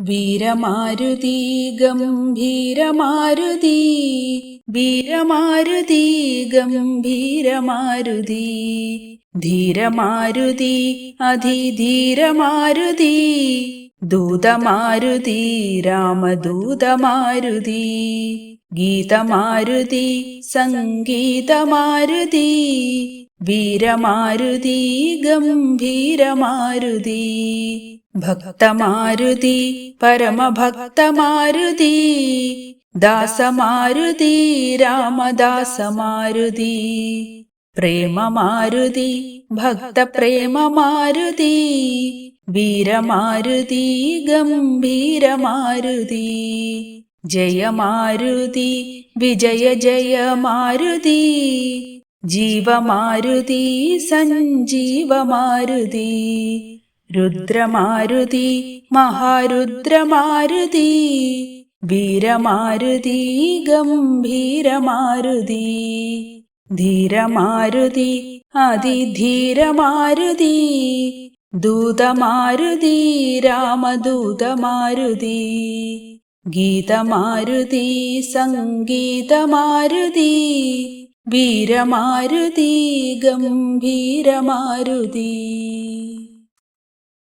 വീരമാരുതി ഗംഭീരമാരുതി വീരമാരുതി ഗംഭീരമാരുതി ധീരമാരുതി അതിധീരമാരുതി ദൂതമാരുതി രാമദൂതമാരുതി. ഗീതമാരുതി സംഗീതമാരുതി വീരമാരുതി ഗംഭീരമാരുതി ഭക്തമാരുതി പരമഭക്തമാരുതി ദാസമാരുതി രാമദാസമാരുതി പ്രേമമാരുതി ഭക്തപ്രേമമാരുതി വീരമാരുതി ഗംഭീരമാരുതി. जय मारुति विजय जय मारुति जीवमारुति सञ्जीवमारुति रुद्रमारुति महारुद्रमारुती वीरमारुती गम्भीरमारुती धीरमारुति अतिधीरमारुती दूतमारुति रामदूतमारुती ഗീതമാരുതി സംഗീതമാരുതി വീരമാരുതി ഗംഭീരമാരുതി.